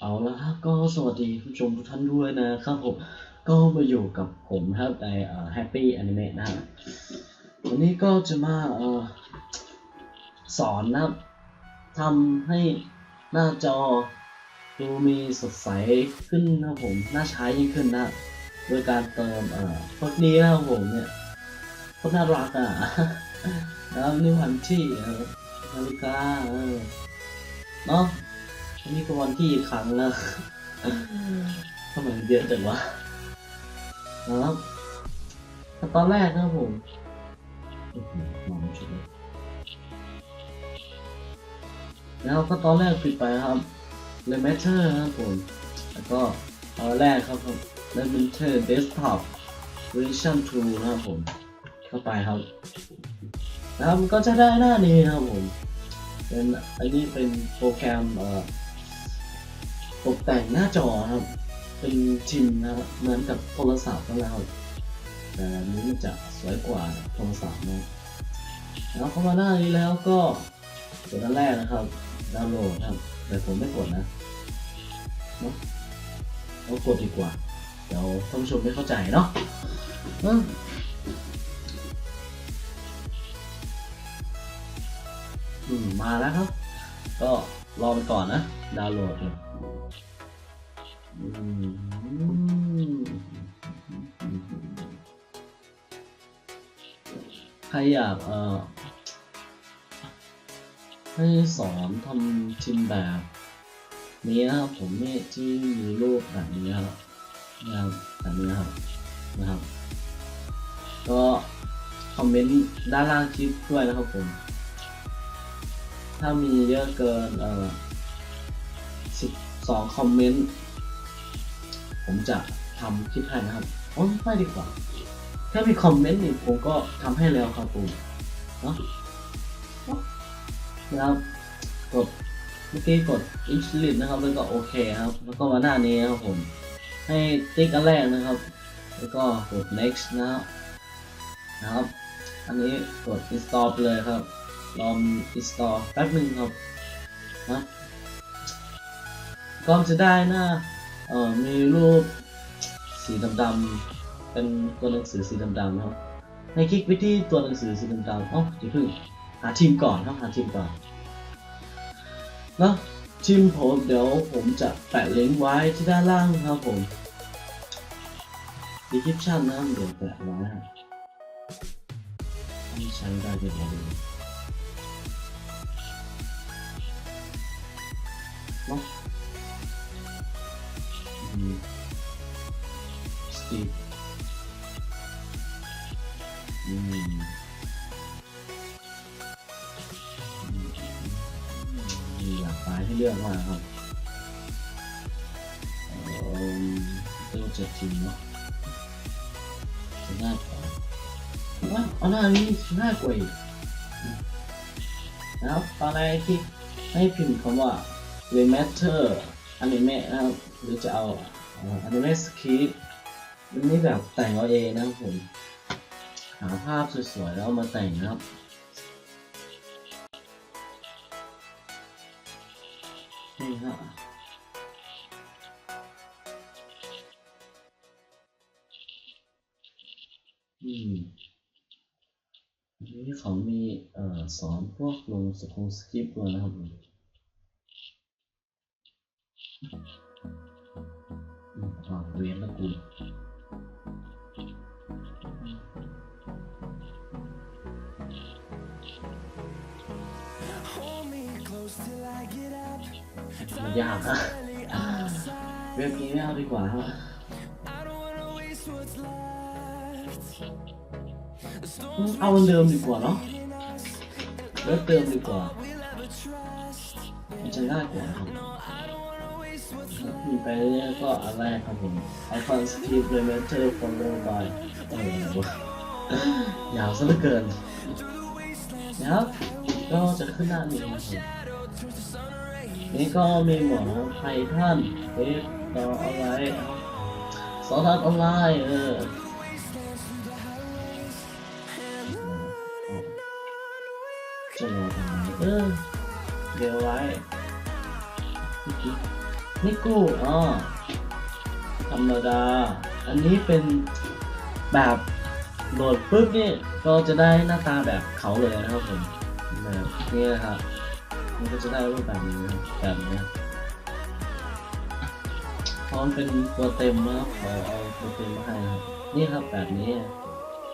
เอาละครับก็สวัสดีผู้ชมทุกท่านด้วยนะครับผมก็มาอยู่กับผมครับในเอ่อ Happy Anime นะครับวันนี้ก็จะมาเอ่อสอนนะครับทำให้หน้าจอดูมีสดใสขึ้นนะผมน่าใช้ยิ่งขึ้นนะโดยการเติมเอ่อพวกนี้นะผมเนี่ยโคตรน่ารักอะนะครับนี่วันที่นาฬิกาเนาะ อันนี้ก็วันที่อีกครั้งแล้วทำไมมันเยอะจังวะนะครับแต่ตอนแรกนะครับผมอื้อหือมองไม่ชัดเลยแล้วก็ตอนแรกปิดไปครับ l e m e t e r นะครับผม แล้วก็ตอนแรกครับผม l e m e t e r Desktop Version 2นะครับผม เข้าไปครับ แล้วมันก็จะได้หน้านี้นะครับผม เป็นอันนี้เป็นโปรแกรมเอ่อ ตกแต่งหน้าจอครับ เป็นทิมนะครับเหมือนกับโทรศัพท์นั่นและครับแต่นี้จะสวยกว่าโทรศัพท์นะแล้วเข้ามาหน้านี้แล้วก็ตัวด้านแรกนะครับดาวน์โหลดครับ แต่ผมไม่กดนะเนาะเรากดดีกว่า เดี๋ยวท่านผู้ชมไม่เข้าใจเนาะอืมมาแล้วครับ ก็รอไปก่อนนะ ดาวน์โหลดเลยอืม ใครอยากเอ่อให้สอนทำทิมแบบนี้นะครับผมนี่ที่มีรูปแบบนี้ครับนะครับแบบนี้ครับนะครับ ก็คอมเมนต์ด้านล่างคลิปด้วยนะครับผม ถ้ามีเยอะเกินเอ่อสิบสองคอมเมนต์ ผมจะทำคลิปให้นะครับโอ้ไม่ดีกว่า ถ้ามีคอมเมนต์นี่ผมก็ทำให้แล้วครับผมเนาะนะครับกดเมื่อกี้กด i n s t a l นะครับ แล้วก็โอเคครับ แล้วก็มาหน้านี้ครับผม ให้ติ๊กอันแรกนะครับ แล้วก็กด next นะครับนะครับ อันนี้กด install ไปเลยครับ ลอง install แป๊บหนึ่งครับนะก็จะได้หน้า เอ่อมีรูปสีดำๆเป็นตัวหนังสือสีดำๆนะครับให้คลิกไปที่ตัวหนังสือสีดำๆเอ้าอย่าเพิ่งหาทีมก่อนครับหาทีมก่อนนะทีมผมเดี๋ยวผมจะแปะลิงก์ไว้ที่ด้านล่างครับผม description นะครับเดี๋ยวแปะไว้ครับไม่ใช้ได้เดี๋ยวเราดู สตีฟอืมมีหลากหลายให้เลือกมากครับเออตัวจะจริงเนาะจะง่ายกว่าว่าเอาหน้านี้ง่ายกว่าอีกนะครับตอนแรกที่ให้พิมพ์คำว่า remaster anime นะครับหรือจะเอาอ่อ anime script อันนี้แบบแต่งเอาเองนะครับผม หาภาพสวยๆแล้วเอามาแต่งนะครับนี่ฮะอืมอันนี้เขามีเอ่อสอนพวกลงสคงสคริปต์ด้วยนะครับผมอืมอ่าเรียนแล้วกู มันยากอะเว็บนี้ไม่เอาดีกว่าฮะ I don't wanna waste what's left. The เอา storms อันเดิมดีกว่าเนาะเว็บเดิมดีกว่า we'll ever trust. มันจะง่ายกว่าครับ No, I don't wanna waste what's มีไปเรื่อยๆก็อันแรกครับผม iPhone Script Remaster for Mobile เออวะยาวซะเหลือเกินนะครับก็จะขึ้นหน้านี้ครับผม นี่ก็มีหมอไททันเวฟต่ออะไรสอทัศออนไลน์เออจะรอทำไมเออเดี๋ยวไว้นิกูอ๋อธรรมดา อันนี้เป็นแบบโหลดปุ๊บนี่ก็จะได้หน้าตาแบบเขาเลยนะครับผมแบบนี้นะครับ มันก็จะได้รูปแบบนี้แบบนี้พราะมันเป็นตัวเต็มนะครับขอเอาตัวเต็มมาให้ครับนี่ครับแบบนี้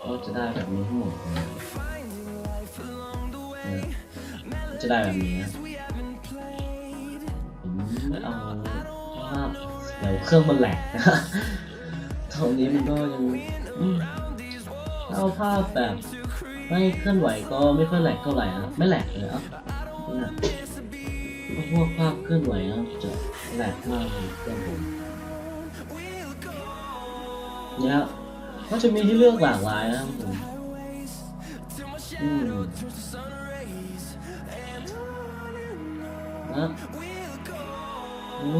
ก็จะได้แบบนี้ทั้งหมดนะครับเนี่ยจะได้แบบนี้ผมไม่เอาเพราะว่าเดี๋ยวเครื่องมันแหลกนะตอนนี้มันก็ยังถ้าเอาภาพแบบไม่เคลื่อนไหวก็ไม่ค่อยแหลกเท่าไหร่นะไม่แหลกเลยอะ นี่ยพวกภาพเคลื่อนไหวนะจะแหลกมากเลยครื่องผมเนี่ยก็จะมีให้เลือกหลากหลายนะครับผมอืมนะโอ้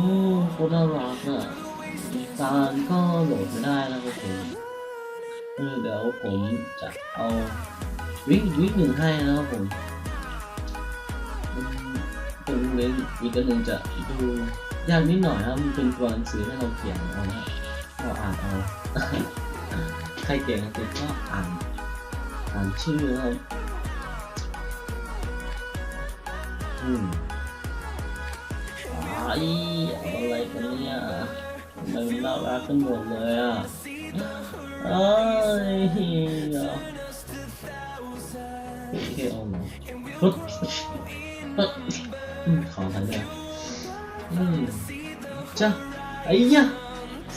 โคตรน่ารักอะการก็โหลดไม่ได้นะครับผมเออเดี๋ยวผมจะเอาวิกวิกหนึ่งให้นะครับผม อืมเป็นเว้นอีกอันหนึ่งจะดูยากนิดหน่อยนะครับมันเป็นตัวหนังสือให้เราเขียนเอานะเราอ่านเอา ใครเก่งอังกฤษก็อ่านอ่านชื่อครับอืมอ้ายอะไรกันเนี่ยทำไมมันน่ารักกันหมดเลยอะเอ้ยโอเคเอาหน่อย ปึ๊บปึ๊บอืมขอทันเลยอืมจ้ะไอ้ยะ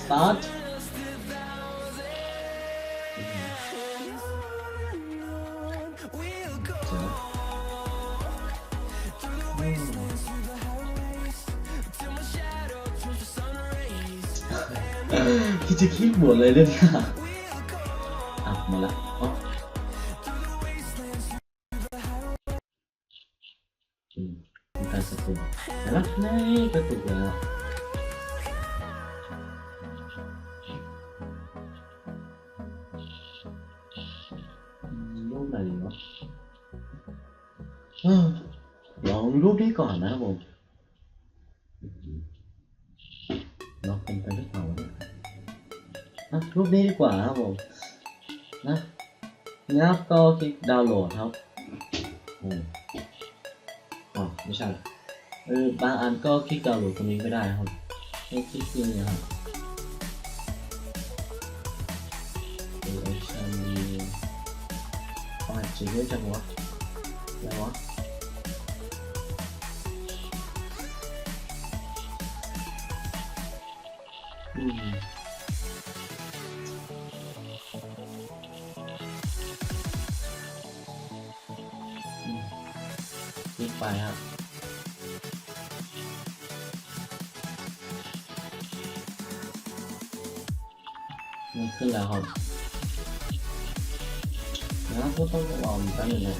start เจอคิ สกุลแต่ละในกระตุกแล้วอืมรูปไหนดีวะเอ้อลองรูปนี้ก่อนนะผมลองเป็นไปหรือเปล่าเนี่ยอะรูปนี้ดีกว่าครับผมนะนะครับก็คลิกดาวน์โหลดครับโอ้อ๋อไม่ใช่ เออบางอันก็คลิกดาวน์โหลดตรงนี้ไม่ได้ครับให้คลิกเลยนี่ครับเออใช่อ๋อจริงด้วยจังวะแล้ววะอืม นขึ้นแล้วครับแล้วก็ต้องรออีกแป๊บนึงนะ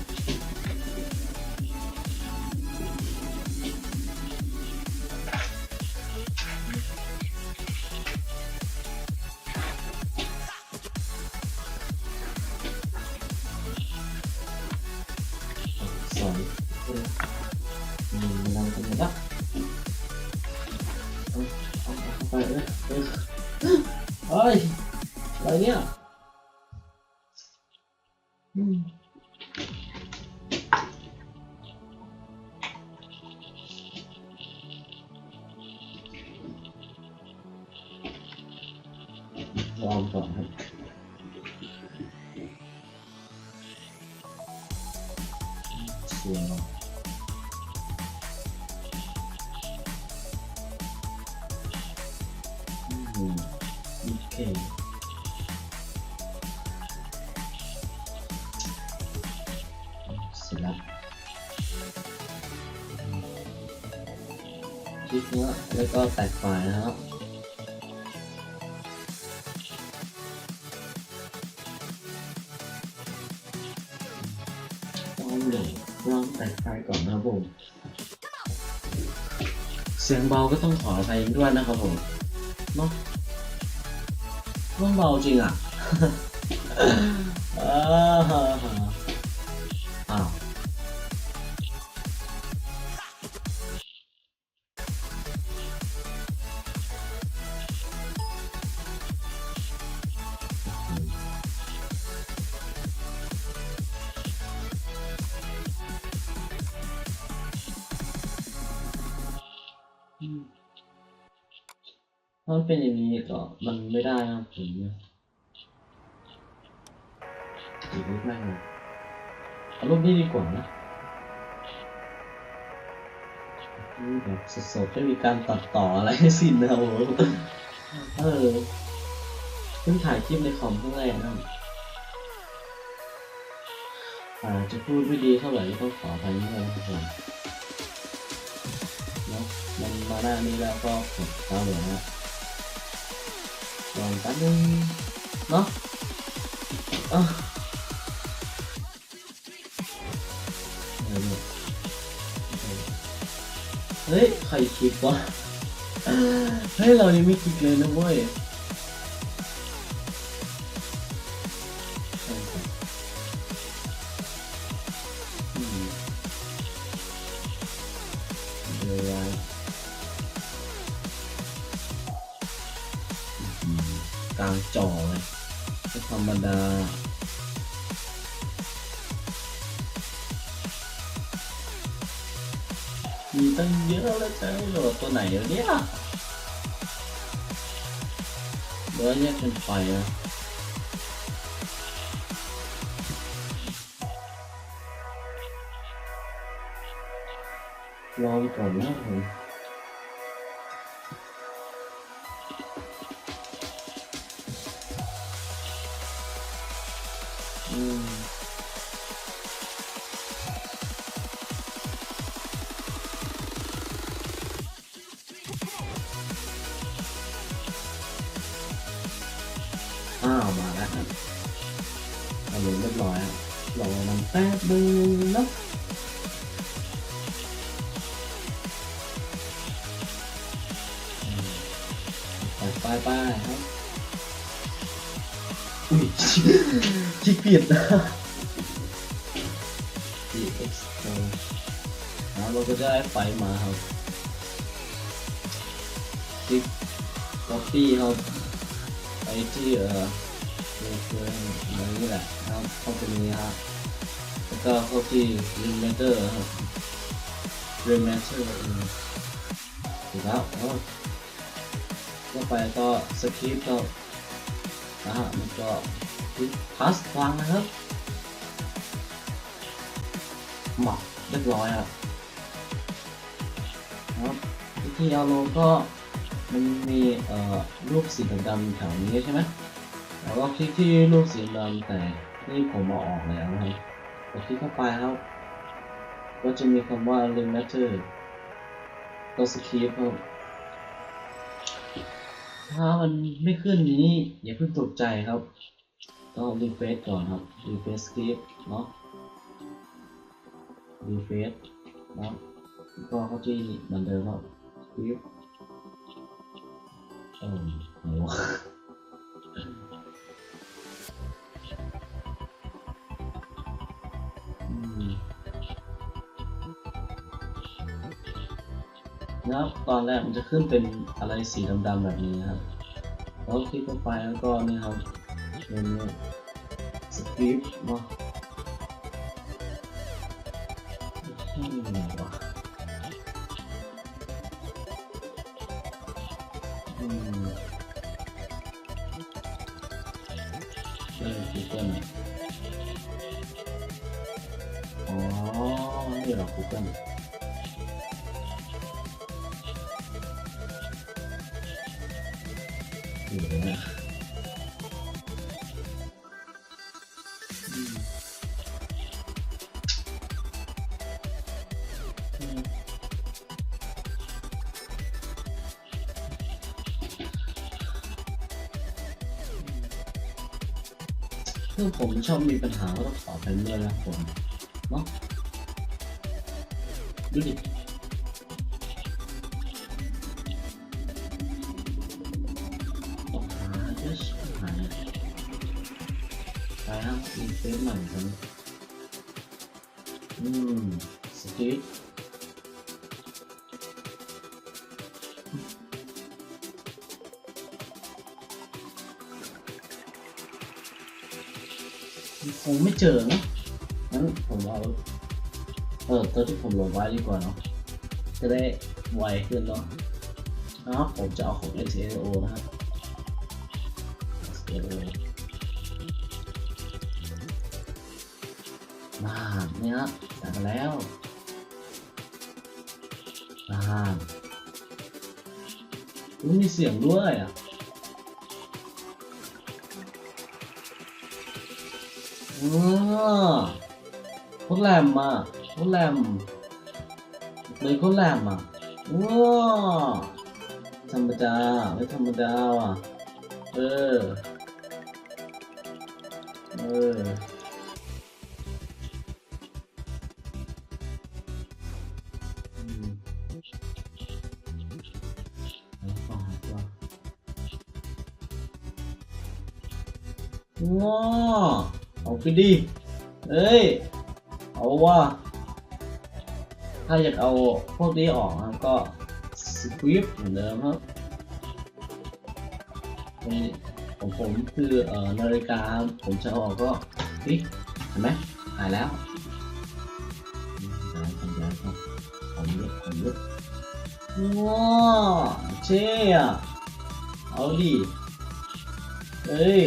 คลิกเนี้ยแล้วก็แตกไฟล์นะครับต้องโหลดลองแต่งไฟก่อนนะครับผม เสียงเบาก็ต้องขออภัยด้วยนะครับผมเนาะมันเบาจริงอะอ้า มันเป็นอย่างนี้ก็มันไม่ได้นะครับผมเนี่ยอีรูปแม่งเลยเอารูปนี้ดีกว่านะนี่แบบสดๆไม่มีการตัดต่ออะไรสิ้นนะครับผมเออเพิ่งถ่ายคลิปในคอมครั้งแรกนะอาจจะพูดไม่ดีเท่าไหร่ก็ต้องขออภัยนิดนึงนะครับผมเนาะมันมาหน้านี้แล้วก็กดตามเลยนะ รอแป๊บนึงเนาะอะเออเนี่ยเฮ้ย ใครคิดวะ เฮ้ย เรายังไม่คิดเลยนะเว้ย กลางจอเลยไม่ธรรมดามีตั้งเยอะแล้วจะให้โหลดตัวไหนวะเนี่ยเดี๋ยวแยกเป็นไฟนะลองก่อนนะผม อืมอ้าวมาแล้วครั ผิดนะ DX นะเราก็จะได้ไฟมาครับคลิก copy ครับไปที่เอ่อเคืออะไรนี่แหละครับเข้าไปนี้ครับแล้วก็เข้าที่ Remaster ครับ Remaster เออถูกแล้วแล้วก็ไปก็สคริปต์ก็นะฮะมันก็ ที่พาสฟังนะครับหมักเรียบร้อยครับครับวิธีเอาลงก็มันมีเอ่อรูปสีดำแถวนี้ใช่ไหมแล้วก็คลิกที่รูปสีดำแต่นี่ผมเอาออกแล้วนะครับกดคลิกเข้าไปครับ ก็จะมีคำว่า remaster ก็สคริปครับถ้ามันไม่ขึ้นนี้อย่าเพิ่งตกใจครับ ต้องรีเฟซก่อนครับรีเฟซสคริปเนาะรีเฟซเนาะก็เข้าที่เหมือนเดิมครับสคริปเออโหอืมแล้วตอนแรกมันจะขึ้นเป็นอะไรสีดำๆแบบนี้ครับ แล้วคลิกเข้าไปแล้วก็นี่ครับ เป็นสคริ คือผมชอบมีปัญหาก็ต้องขอไปเรื่อยนะผมเนาะดูดิออกหาเยอะชิบหายไปครับมีเฟใหม่กันอืมสติ๊ก คงไม่เจอนะงั้นผมเอาเออตัวที่ผมโหลดไว้ดีกว่าเนาะจะได้ไวขึ้นเนาะนะครับผมจะเอาของ XAO นะครับ XAO มาเนี่ยครัดมาแล้วมาอุ๊ยมีเสียงด้วยอะ โคตรแหลมอะโคตรแหลมเลยโคตรแหลมอะว้าธรรมดาไม่ธรรมดาว่ะเออเอออืมแล้วก็หาตัวว้า เอาไปดิเอ้ย เอาว่า ถ้าอยากเอาพวกนี้ออกครับก็สคริปเหมือนเดิมครับตรงนี้ของผมคือเอ่อนาฬิกาผมจะออกก็นี่เห็นไหมหายแล้วอืมย้ายครับย้ายครับผมเลือกผมเลือกว้าเช่อะเอาดิเฮ้ย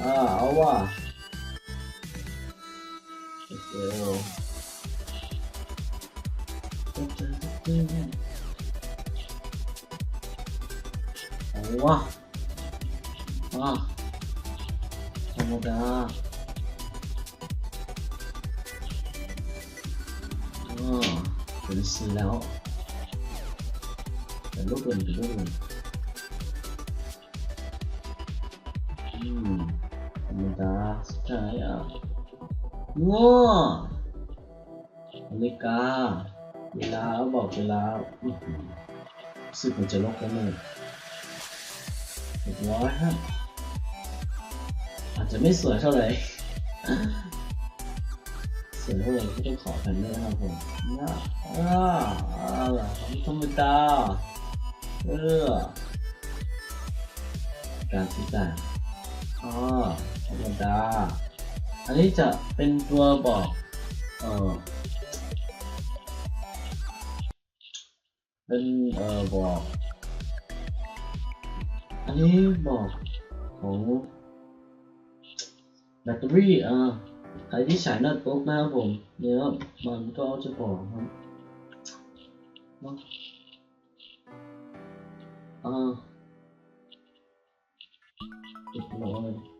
อ่าเอาว่ะ โอเคโอเอาว่ะอ่าธรรมด ง้อนาฬิกา เวลาบอกเวลาอื้อหือรู้สึกมันจะลกแล้วเนี่ยเรียบร้อยครับ อาจจะไม่สวยเท่าไหร่สวยเท่าไหร่ก็ต้องขอแผ่นด้วยนะครับผมน่าอ่าธรรมดาเออการที่แต่อ่าธรรมดา อันนี้จะเป็นตัวบอกเออเป็นเออบอก อันนี้บอกของแบตเตอรี่อ่าใครที่ใช้โน้ตบุ๊กนะครับผมเนี่ยมันก็จะบอกครับว่าอ่าเรียบร้อย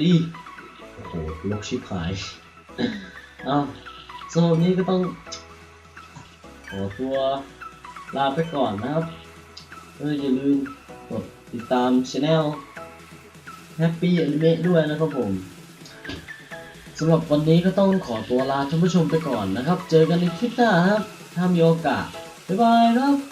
อ๋อเอาดิโอ้โหลกชิบหายอ้าวสำหรับนนี้ก็ต้องขอตัวลาไปก่อนนะครับเอออย่าลืมกดติดตามช anel Happy Anime ด้วยนะครับผมสำหรับวันนี้ก็ต้องขอตัวลาท่านผู้ชมไปก่อนนะครับ เจอกันในคลิปหน้าครับ ถ้ามีโอกาส บ๊ายบายครับ